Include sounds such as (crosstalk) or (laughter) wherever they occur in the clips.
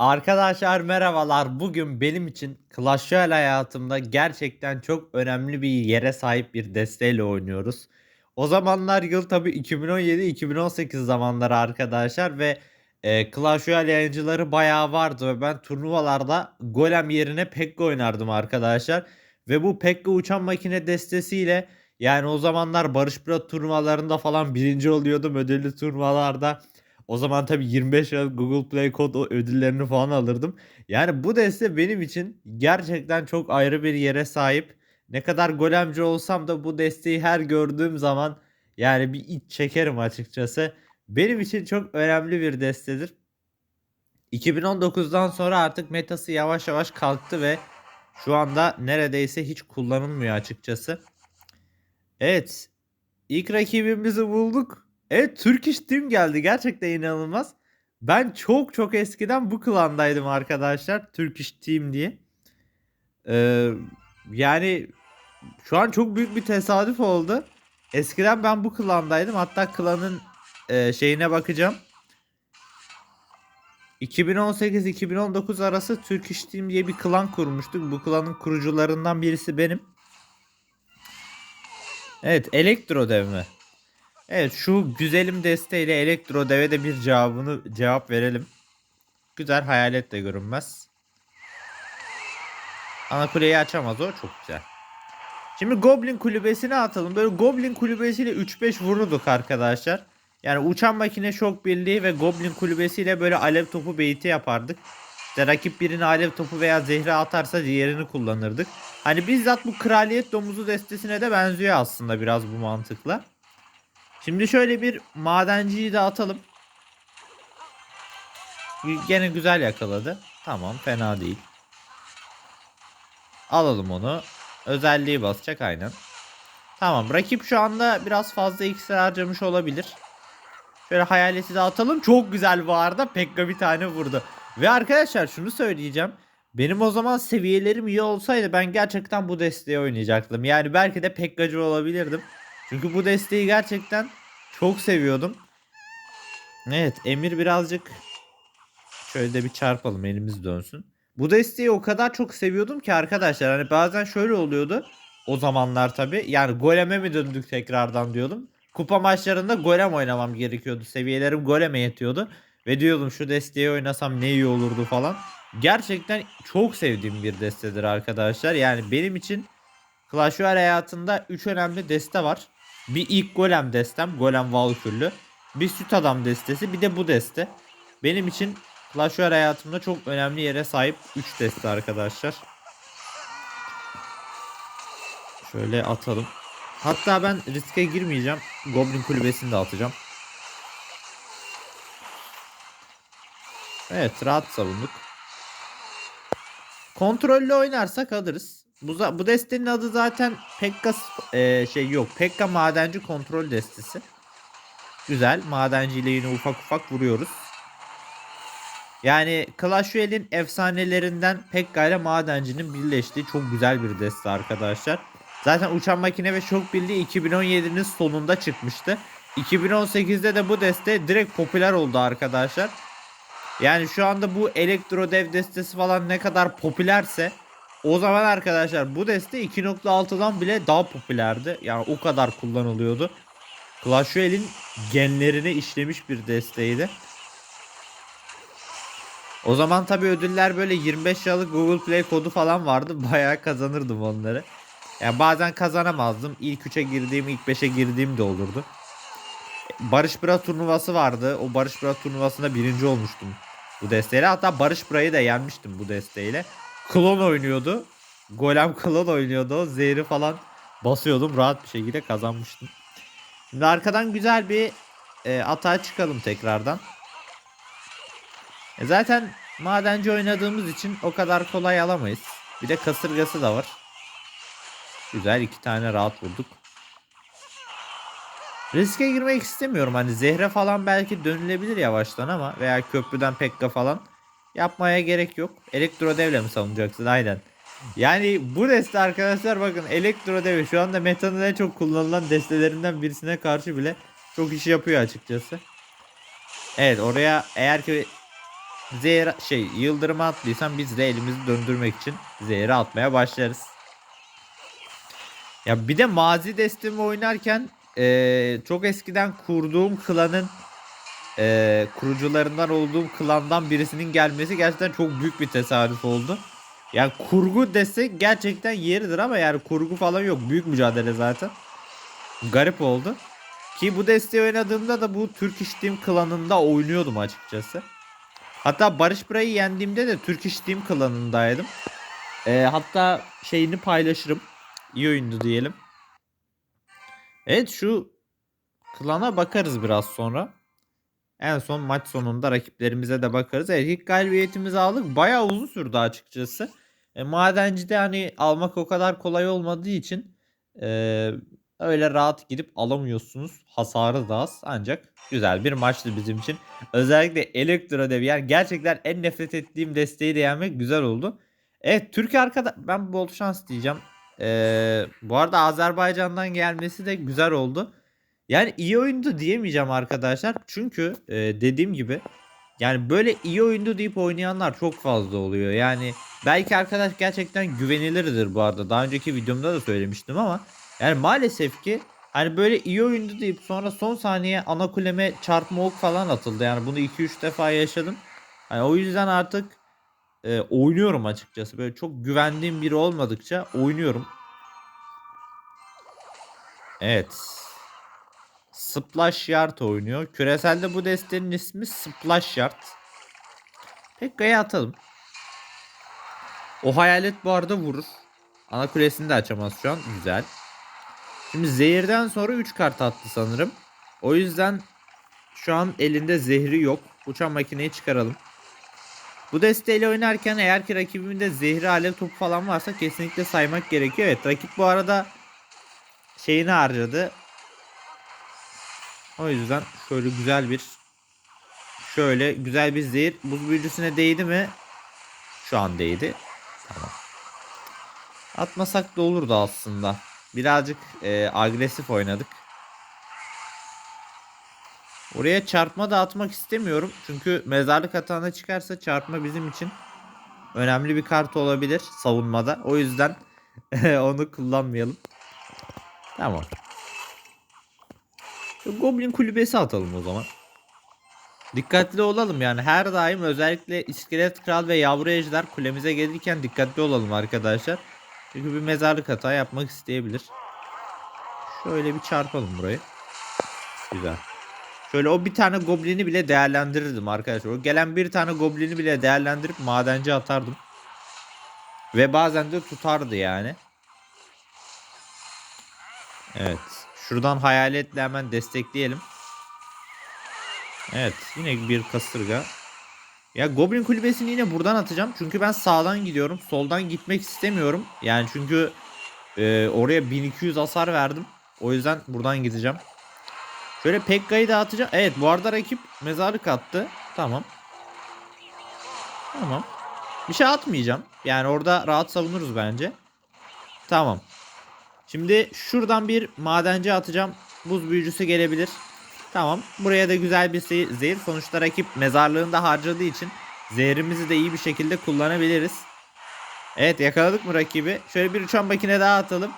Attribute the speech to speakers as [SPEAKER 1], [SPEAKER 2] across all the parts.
[SPEAKER 1] Arkadaşlar merhabalar. Bugün benim için Clash Royale hayatımda gerçekten çok önemli bir yere sahip bir desteğiyle oynuyoruz. O zamanlar yıl tabi 2017-2018 zamanları arkadaşlar ve e, Clash Royale yayıncıları bayağı vardı ve ben turnuvalarda Golem yerine Pekka oynardım arkadaşlar. Ve bu Pekka uçan makine destesiyle yani o zamanlar Barış Bira turnuvalarında falan birinci oluyordum ödüllü turnuvalarda. O zaman tabii 25 liralık Google Play kod ödüllerini falan alırdım. Yani bu deste benim için gerçekten çok ayrı bir yere sahip. Ne kadar golemci olsam da bu desteği her gördüğüm zaman yani bir iç çekerim açıkçası. Benim için çok önemli bir destedir. 2019'dan sonra artık metası yavaş yavaş kalktı ve şu anda neredeyse hiç kullanılmıyor açıkçası. Evet. İlk rakibimizi bulduk. Evet Turkish Team geldi. Gerçekten inanılmaz. Ben çok çok eskiden bu klandaydım arkadaşlar. Turkish Team diye. Ee, yani şu an çok büyük bir tesadüf oldu. Eskiden ben bu klandaydım. Hatta klanın e, şeyine bakacağım. 2018-2019 arası Turkish Team diye bir klan kurmuştuk. Bu klanın kurucularından birisi benim. Evet elektro dev mi? Evet şu güzelim desteğiyle elektro deve de bir cevabını cevap verelim. Güzel hayalet de görünmez. Ana kuleyi açamaz o çok güzel. Şimdi Goblin kulübesine atalım. Böyle Goblin kulübesiyle 3-5 vururduk arkadaşlar. Yani uçan makine şok birliği ve Goblin kulübesiyle böyle alev topu beyti yapardık. İşte rakip birine alev topu veya zehri atarsa diğerini kullanırdık. Hani bizzat bu kraliyet domuzu destesine de benziyor aslında biraz bu mantıkla. Şimdi şöyle bir madenciyi de atalım. Gene güzel yakaladı. Tamam fena değil. Alalım onu. Özelliği basacak aynen. Tamam rakip şu anda biraz fazla iksir harcamış olabilir. Şöyle hayaleti de atalım. Çok güzel bu arada. Pekka bir tane vurdu. Ve arkadaşlar şunu söyleyeceğim. Benim o zaman seviyelerim iyi olsaydı ben gerçekten bu desteği oynayacaktım. Yani belki de Pekkacı olabilirdim. Çünkü bu desteği gerçekten çok seviyordum. Evet Emir birazcık şöyle de bir çarpalım elimiz dönsün. Bu desteği o kadar çok seviyordum ki arkadaşlar hani bazen şöyle oluyordu. O zamanlar tabi yani goleme mi döndük tekrardan diyordum. Kupa maçlarında golem oynamam gerekiyordu. Seviyelerim goleme yetiyordu. Ve diyordum şu desteği oynasam ne iyi olurdu falan. Gerçekten çok sevdiğim bir destedir arkadaşlar. Yani benim için Clash Royale hayatında 3 önemli deste var. Bir ilk golem destem. Golem Valkürlü. Bir süt adam destesi. Bir de bu deste. Benim için Clash Royale hayatımda çok önemli yere sahip 3 deste arkadaşlar. Şöyle atalım. Hatta ben riske girmeyeceğim. Goblin kulübesini de atacağım. Evet rahat savunduk. Kontrollü oynarsak alırız. Bu, bu destenin adı zaten Pekka e, şey yok. Pekka madenci kontrol destesi. Güzel. Madenciyle yine ufak ufak vuruyoruz. Yani Clash Royale'in efsanelerinden Pekka ile madencinin birleştiği çok güzel bir deste arkadaşlar. Zaten uçan makine ve şok birliği 2017'nin sonunda çıkmıştı. 2018'de de bu deste direkt popüler oldu arkadaşlar. Yani şu anda bu elektro dev destesi falan ne kadar popülerse o zaman arkadaşlar bu deste 2.6'dan bile daha popülerdi. Yani o kadar kullanılıyordu. Clash Royale'in genlerine işlemiş bir desteydi. O zaman tabi ödüller böyle 25 liralık Google Play kodu falan vardı. (laughs) Bayağı kazanırdım onları. Yani bazen kazanamazdım. İlk 3'e girdiğim, ilk 5'e girdiğim de olurdu. Barış Bira turnuvası vardı. O Barış Bira turnuvasında birinci olmuştum bu desteğiyle. Hatta Barış Bira'yı da yenmiştim bu desteğiyle. Klon oynuyordu. Golem klon oynuyordu. Zehri falan basıyordum. Rahat bir şekilde kazanmıştım. Şimdi arkadan güzel bir e, atağa çıkalım tekrardan. E zaten madenci oynadığımız için o kadar kolay alamayız. Bir de kasırgası da var. Güzel iki tane rahat vurduk. Riske girmek istemiyorum. Hani zehre falan belki dönülebilir yavaştan ama veya köprüden pekka falan yapmaya gerek yok. Elektro devle mi savunacaksın? Aynen. Yani bu deste arkadaşlar bakın elektro devi şu anda metanın en çok kullanılan destelerinden birisine karşı bile çok iş yapıyor açıkçası. Evet oraya eğer ki zehir şey yıldırıma attıysan biz de elimizi döndürmek için zehri atmaya başlarız. Ya bir de mazi destemi oynarken eee, çok eskiden kurduğum klanın eee, kurucularından olduğum klandan birisinin gelmesi gerçekten çok büyük bir tesadüf oldu. Yani kurgu desek gerçekten yeridir ama yani kurgu falan yok. Büyük mücadele zaten. Garip oldu. Ki bu desteği oynadığımda da bu Türk İş klanında oynuyordum açıkçası. Hatta Barış Bra'yı yendiğimde de Türk İş Team klanındaydım. Ee, hatta şeyini paylaşırım. İyi oyundu diyelim. Evet şu klana bakarız biraz sonra. En son maç sonunda rakiplerimize de bakarız. Evet ilk galibiyetimizi aldık. Bayağı uzun sürdü açıkçası. E, madencide hani almak o kadar kolay olmadığı için e, öyle rahat gidip alamıyorsunuz. Hasarı da az ancak güzel bir maçtı bizim için. Özellikle Elektro Deviyer gerçekten en nefret ettiğim desteği de yenmek güzel oldu. Evet Türkiye arkada ben bol şans diyeceğim. Ee, bu arada Azerbaycan'dan gelmesi de güzel oldu. Yani iyi oyundu diyemeyeceğim arkadaşlar. Çünkü e, dediğim gibi yani böyle iyi oyundu deyip oynayanlar çok fazla oluyor. Yani belki arkadaş gerçekten güvenilirdir bu arada. Daha önceki videomda da söylemiştim ama yani maalesef ki hani böyle iyi oyundu deyip sonra son saniye ana kuleme çarpma ok falan atıldı. Yani bunu 2-3 defa yaşadım. Hani o yüzden artık e, oynuyorum açıkçası. Böyle çok güvendiğim biri olmadıkça oynuyorum. Evet. Splash Yard oynuyor. Küreselde bu destenin ismi Splash Yard. Pekka'ya atalım. O hayalet bu arada vurur. Ana kulesini de açamaz şu an. Güzel. Şimdi zehirden sonra 3 kart attı sanırım. O yüzden şu an elinde zehri yok. Uçan makineyi çıkaralım. Bu desteğiyle oynarken eğer ki rakibimin de zehri alev topu falan varsa kesinlikle saymak gerekiyor. Evet rakip bu arada şeyini harcadı. O yüzden şöyle güzel bir şöyle güzel bir zehir buz büyücüsüne değdi mi? Şu an değdi. Tamam. Atmasak da olurdu aslında. Birazcık e, agresif oynadık. Oraya çarpma da atmak istemiyorum. Çünkü mezarlık hatana çıkarsa çarpma bizim için önemli bir kart olabilir savunmada. O yüzden (laughs) onu kullanmayalım. Tamam. Goblin kulübesi atalım o zaman. Dikkatli olalım yani her daim özellikle iskelet kral ve yavru ejder kulemize gelirken dikkatli olalım arkadaşlar. Çünkü bir mezarlık hata yapmak isteyebilir. Şöyle bir çarpalım burayı. Güzel. Şöyle o bir tane goblini bile değerlendirirdim arkadaşlar. O gelen bir tane goblini bile değerlendirip madenci atardım. Ve bazen de tutardı yani. Evet. Şuradan hayaletle hemen destekleyelim. Evet. Yine bir kasırga. Ya Goblin kulübesini yine buradan atacağım. Çünkü ben sağdan gidiyorum. Soldan gitmek istemiyorum. Yani çünkü e, oraya 1200 hasar verdim. O yüzden buradan gideceğim. Şöyle Pekka'yı da atacağım. Evet bu arada rakip mezarlık attı. Tamam. Tamam. Bir şey atmayacağım. Yani orada rahat savunuruz bence. Tamam. Şimdi şuradan bir madenci atacağım. Buz büyücüsü gelebilir. Tamam. Buraya da güzel bir zehir. Sonuçta rakip mezarlığında harcadığı için zehrimizi de iyi bir şekilde kullanabiliriz. Evet yakaladık mı rakibi? Şöyle bir uçan makine daha atalım.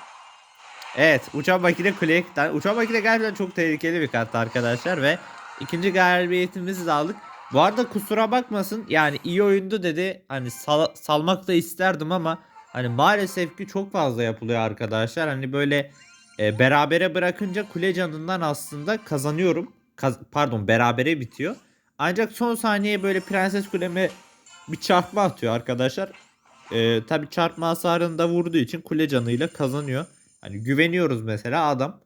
[SPEAKER 1] Evet uçan makine kuleye Uçan makine gerçekten çok tehlikeli bir kart arkadaşlar ve ikinci galibiyetimizi de aldık. Bu arada kusura bakmasın yani iyi oyundu dedi. Hani sal salmak da isterdim ama hani maalesef ki çok fazla yapılıyor arkadaşlar. Hani böyle e, berabere bırakınca kule canından aslında kazanıyorum. Kaz pardon berabere bitiyor. Ancak son saniye böyle prenses kuleme bir çarpma atıyor arkadaşlar. E, Tabi çarpma hasarını da vurduğu için kule canıyla kazanıyor. Hani güveniyoruz mesela adam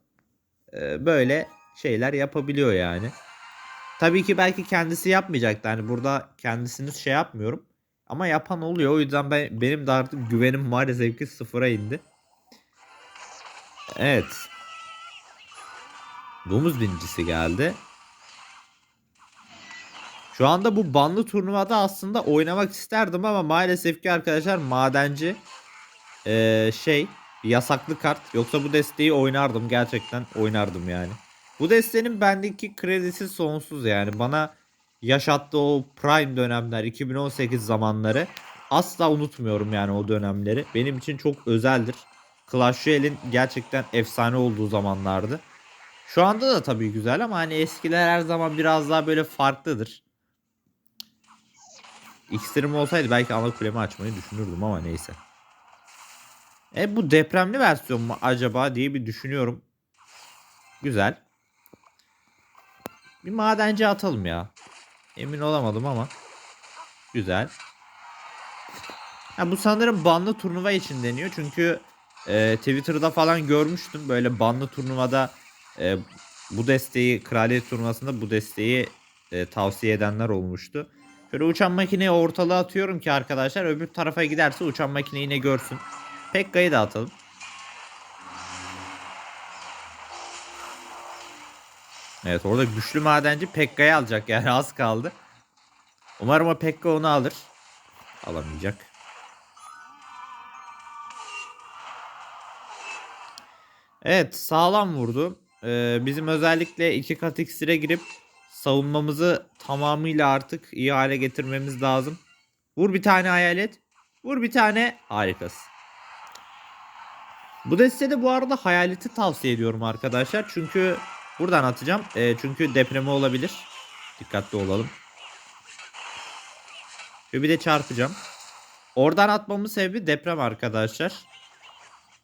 [SPEAKER 1] e, böyle şeyler yapabiliyor yani. Tabii ki belki kendisi yapmayacaktı. Hani burada kendisini şey yapmıyorum. Ama yapan oluyor. O yüzden ben benim de artık güvenim maalesef ki sıfıra indi. Evet. Domuz binicisi geldi. Şu anda bu banlı turnuvada aslında oynamak isterdim ama maalesef ki arkadaşlar madenci ee, şey yasaklı kart. Yoksa bu desteği oynardım gerçekten oynardım yani. Bu destenin bendeki kredisi sonsuz yani bana yaşattığı o prime dönemler 2018 zamanları asla unutmuyorum yani o dönemleri. Benim için çok özeldir. Clash Royale'in gerçekten efsane olduğu zamanlardı. Şu anda da tabii güzel ama hani eskiler her zaman biraz daha böyle farklıdır. Xtreme olsaydı belki ana kulemi açmayı düşünürdüm ama neyse. E bu depremli versiyon mu acaba diye bir düşünüyorum. Güzel. Bir madenci atalım ya. Emin olamadım ama. Güzel. Ha, bu sanırım banlı turnuva için deniyor. Çünkü e, Twitter'da falan görmüştüm. Böyle banlı turnuvada e, bu desteği kraliyet turnuvasında bu desteği e, tavsiye edenler olmuştu. Şöyle uçan makineyi ortalığa atıyorum ki arkadaşlar öbür tarafa giderse uçan makineyi yine görsün. Pekka'yı da atalım. Evet orada güçlü madenci Pekka'yı alacak yani az kaldı. Umarım o Pekka onu alır. Alamayacak. Evet sağlam vurdu. Ee, bizim özellikle iki kat iksire girip savunmamızı tamamıyla artık iyi hale getirmemiz lazım. Vur bir tane hayalet. Vur bir tane harikasın. Bu destede bu arada hayaleti tavsiye ediyorum arkadaşlar. Çünkü buradan atacağım. Ee, çünkü depremi olabilir. Dikkatli olalım. Şöyle bir de çarpacağım. Oradan atmamın sebebi deprem arkadaşlar.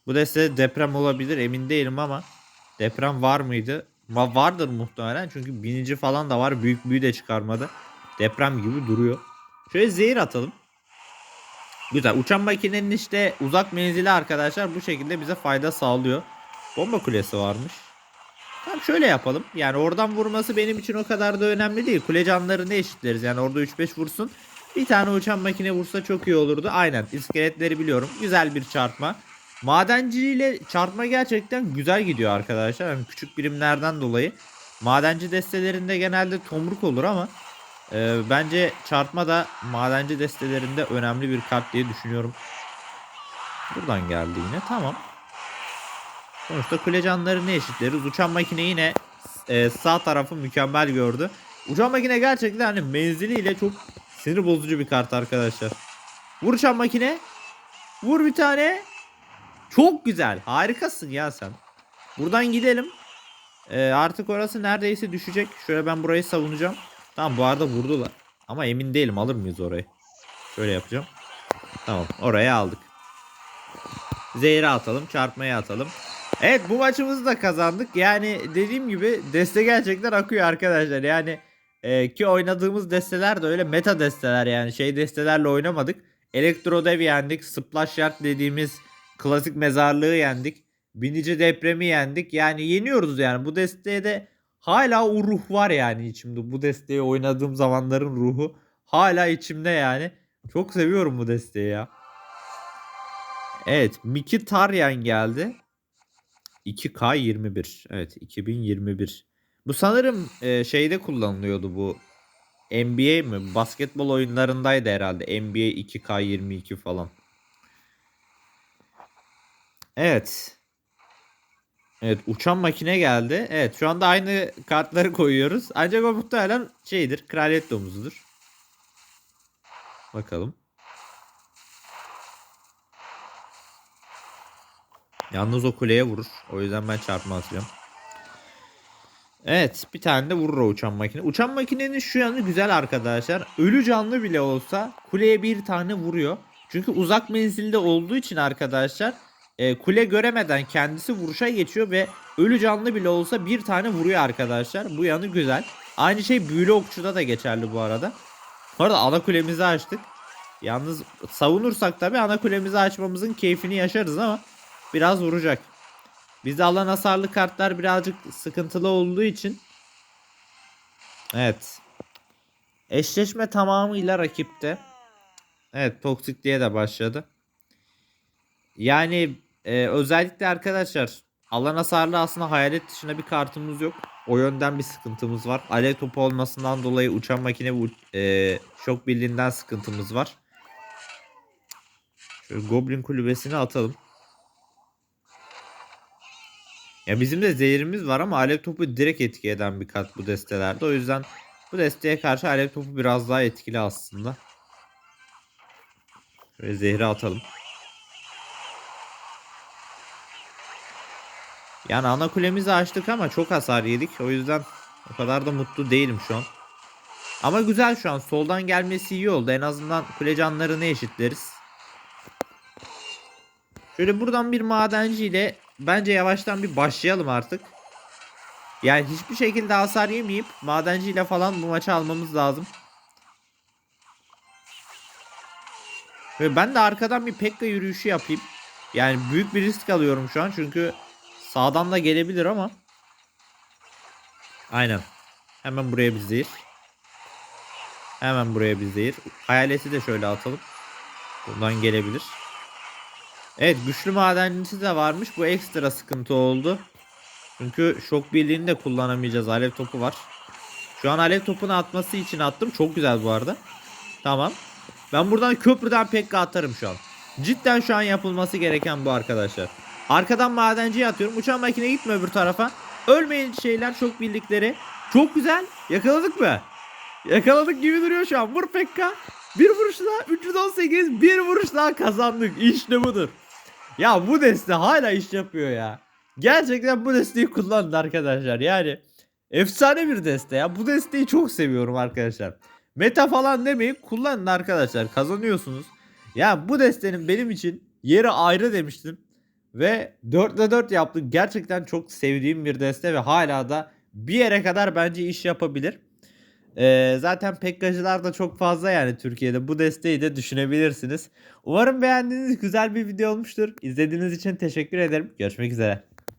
[SPEAKER 1] Bu destede deprem olabilir emin değilim ama deprem var mıydı? Va vardır muhtemelen çünkü binici falan da var. Büyük büyü de çıkarmadı. Deprem gibi duruyor. Şöyle zehir atalım. Güzel. Uçan makinenin işte uzak menzili arkadaşlar bu şekilde bize fayda sağlıyor. Bomba kulesi varmış. Tamam şöyle yapalım. Yani oradan vurması benim için o kadar da önemli değil. Kule canlarını eşitleriz. Yani orada 3-5 vursun. Bir tane uçan makine vursa çok iyi olurdu. Aynen. iskeletleri biliyorum. Güzel bir çarpma. Madenciliğiyle çarpma gerçekten güzel gidiyor arkadaşlar. Yani küçük birimlerden dolayı. Madenci destelerinde genelde tomruk olur ama e, bence çarpma da madenci destelerinde önemli bir kart diye düşünüyorum. Buradan geldi yine. Tamam. Sonuçta kule canlarını eşitleriz. Uçan makine yine e, sağ tarafı mükemmel gördü. Uçan makine gerçekten hani menziliyle çok sinir bozucu bir kart arkadaşlar. Vur uçan makine. Vur bir tane. Çok güzel. Harikasın ya sen. Buradan gidelim. Ee, artık orası neredeyse düşecek. Şöyle ben burayı savunacağım. Tamam bu arada vurdular. Ama emin değilim alır mıyız orayı. Şöyle yapacağım. Tamam oraya aldık. Zehri atalım. Çarpmaya atalım. Evet bu maçımızı da kazandık. Yani dediğim gibi deste gerçekten akıyor arkadaşlar. Yani e, ki oynadığımız desteler de öyle meta desteler yani şey destelerle oynamadık. Elektrodev yendik. Splash Yard dediğimiz klasik mezarlığı yendik. Binici depremi yendik. Yani yeniyoruz yani. Bu desteğe de hala o ruh var yani içimde. Bu desteği oynadığım zamanların ruhu hala içimde yani. Çok seviyorum bu desteği ya. Evet Miki Taryan geldi. 2K21. Evet 2021. Bu sanırım e, şeyde kullanılıyordu bu. NBA mi? Basketbol oyunlarındaydı herhalde. NBA 2K22 falan. Evet. Evet uçan makine geldi. Evet şu anda aynı kartları koyuyoruz. Ancak o muhtemelen şeydir. Kraliyet domuzudur. Bakalım. Yalnız o kuleye vurur. O yüzden ben çarpma atacağım. Evet bir tane de vurur o uçan makine. Uçan makinenin şu yanı güzel arkadaşlar. Ölü canlı bile olsa kuleye bir tane vuruyor. Çünkü uzak menzilde olduğu için arkadaşlar e, kule göremeden kendisi vuruşa geçiyor ve ölü canlı bile olsa bir tane vuruyor arkadaşlar. Bu yanı güzel. Aynı şey büyülü okçuda da geçerli bu arada. Bu arada ana kulemizi açtık. Yalnız savunursak tabi ana kulemizi açmamızın keyfini yaşarız ama biraz vuracak. Bizde alan hasarlı kartlar birazcık sıkıntılı olduğu için. Evet. Eşleşme tamamıyla rakipte. Evet toksikliğe de başladı. Yani e, özellikle arkadaşlar alan hasarlı aslında hayalet dışında bir kartımız yok. O yönden bir sıkıntımız var. Alev topu olmasından dolayı uçan makine ve e, şok birliğinden sıkıntımız var. Şöyle Goblin kulübesini atalım. Ya bizim de zehirimiz var ama alev topu direkt etki eden bir kart bu destelerde. O yüzden Bu desteğe karşı alev topu biraz daha etkili aslında. Şöyle zehri atalım. Yani ana kulemizi açtık ama çok hasar yedik. O yüzden o kadar da mutlu değilim şu an. Ama güzel şu an. Soldan gelmesi iyi oldu. En azından kule canlarını eşitleriz. Şöyle buradan bir madenciyle bence yavaştan bir başlayalım artık. Yani hiçbir şekilde hasar yemeyip madenciyle falan bu maçı almamız lazım. Ve ben de arkadan bir Pekka yürüyüşü yapayım. Yani büyük bir risk alıyorum şu an çünkü sağdan da gelebilir ama. Aynen. Hemen buraya bir zehir. Hemen buraya bir zehir. Hayaleti de şöyle atalım. Buradan gelebilir. Evet güçlü madencisi de varmış. Bu ekstra sıkıntı oldu. Çünkü şok birliğini de kullanamayacağız. Alev topu var. Şu an alev topunu atması için attım. Çok güzel bu arada. Tamam. Ben buradan köprüden Pekka atarım şu an. Cidden şu an yapılması gereken bu arkadaşlar. Arkadan madenciye atıyorum. Uçan makine gitme öbür tarafa. Ölmeyin şeyler çok bildikleri. Çok güzel. Yakaladık mı? Yakaladık gibi duruyor şu an. Vur Pekka. Bir vuruş daha 318 bir vuruş daha kazandık. İşte budur. Ya bu deste hala iş yapıyor ya. Gerçekten bu desteği kullanın arkadaşlar. Yani efsane bir deste ya. Bu desteği çok seviyorum arkadaşlar. Meta falan demeyin kullanın arkadaşlar. Kazanıyorsunuz. Ya bu destenin benim için yeri ayrı demiştim. Ve 4'te 4 yaptık. Gerçekten çok sevdiğim bir deste ve hala da bir yere kadar bence iş yapabilir. Ee, zaten pekkacılar da çok fazla yani Türkiye'de. Bu desteği de düşünebilirsiniz. Umarım beğendiğiniz güzel bir video olmuştur. İzlediğiniz için teşekkür ederim. Görüşmek üzere.